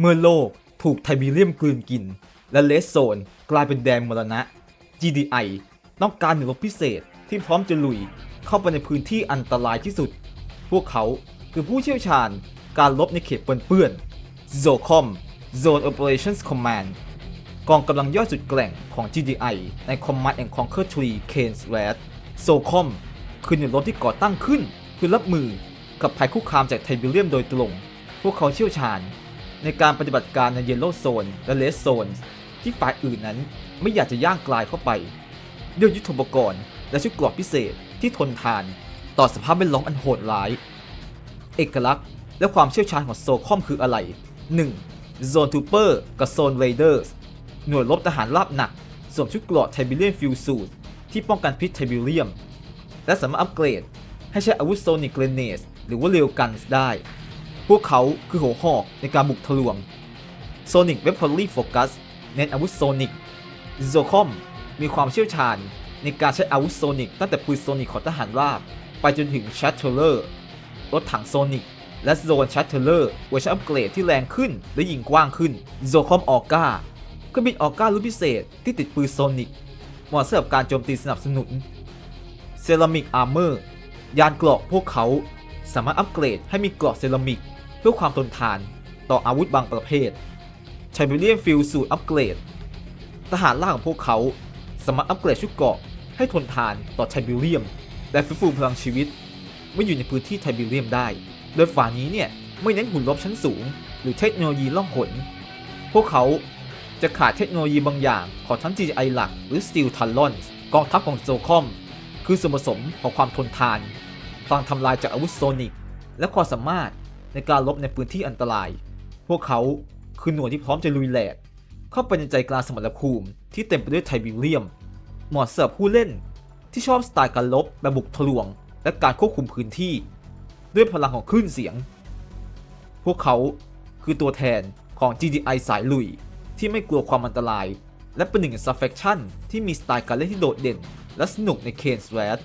เมื่อโลกถูกไทบีเรียมกลืนกิน และเลสโซนกลายเป็นแดนมรณะ GDI ต้องการหน่วยรบพิเศษที่พร้อมจะลุยเข้าไปในพื้นที่อันตรายที่สุด พวกเขาคือผู้เชี่ยวชาญการลบในเขตเปื้อนๆ ZOCOM Zone Operations Command กองกำลังย่อยสุดแกร่งของ GDI ใน Command and Conquer Tree Kane's Wrath ZOCOM คือหน่วยรบที่ก่อตั้งขึ้นเพื่อรับมือกับภัยคุกคามจากไทเบเรียมโดยตรง พวกเขาเชี่ยวชาญ ในการปฏิบัติการในเยลโล่โซนและเลสโซนที่ฝ่ายอื่นนั้นไม่อยากจะย่างกลายเข้าไปด้วยยุทธปกรณ์ และชุดเกรอบพิเศษที่ทนทาน ต่อสภาพแวดล้อมอันโหดร้าย เอกลักษณ์ และความเชี่ยวชาญของโซคอมคืออะไร 1. Zone Trooper กับ Zone Raiders หน่วยรบทหารราบหนักสวมชุดเกราะไทบิเลียนฟิลสูตที่ป้องกันพิษไทบิเลียม และสามารถอัปเกรด ให้ใช้อาวุธโซนิกเกรเนสหรือว่าเรลกันส์ได้ พวกเขาคือหัวหอกในการบุกทะลวง Sonic Weaponry Focus เน้นอาวุธโซนิก z o c o m มีความเชี่ยวชาญในการใช้อาวุธโซนิกตั้งแต่ปืนโซนิกของทหารราบ ไปจนถึง Shatterer รถถังโซนิกและ Zone Shatterer เวอร์ชันอัปเกรดที่แรงขึ้นและยิงกว้างขึ้น z o c o m Orca ก็บินออก้ารุ่นพิเศษที่ติดปืนโซนิกเหมาะสำหรับการโจมตีสนับสนุนเซรามิกอาร์เมอร์ยานเกราะพวกเขาสามารถอัปเกรดให้มีเกราะเซรามิก พื่อความทนทานต่ออาวุธบางประเภทไชเบเลียนฟิลสูตรอัปเกรด ทหารล่าของพวกเขาสามารถอัปเกรดชุดเกราะให้ทนทานต่อไทบิเลียม และฟื้นฟูพลังชีวิตเมื่ออยู่ในพื้นที่ไทบิเลียมได้ โดยฝ่านี้เนี่ยไม่เน้นหุ่นรบชั้นสูง หรือเทคโนโลยีล่องหน พวกเขาจะขาดเทคโนโลยีบางอย่างของทั้ง GI หลักหรือ Steel Talons กองทัพของโซคอม คือส่วนผสมของความทนทานพลังทำลายจากอาวุธโซนิก และความสามารถ ในการลบในพื้นที่อันตราย พวกเขาคือหน่วยที่พร้อมจะลุยแหลก เข้าไปในใจกลางสมรภูมิที่เต็มไปด้วยไทบิเลียม เหมาะสำหรับผู้เล่น ที่ชอบสไตล์การลบแบบบุกทะลวง และการควบคุมพื้นที่ ด้วยพลังของคลื่นเสียง พวกเขาคือตัวแทนของ GDI สายลุย ที่ไม่กลัวความอันตราย และเป็นหนึ่งในซับแฟคชั่นที่มีสไตล์การเล่นที่โดดเด่น และสนุกในเคนสแวต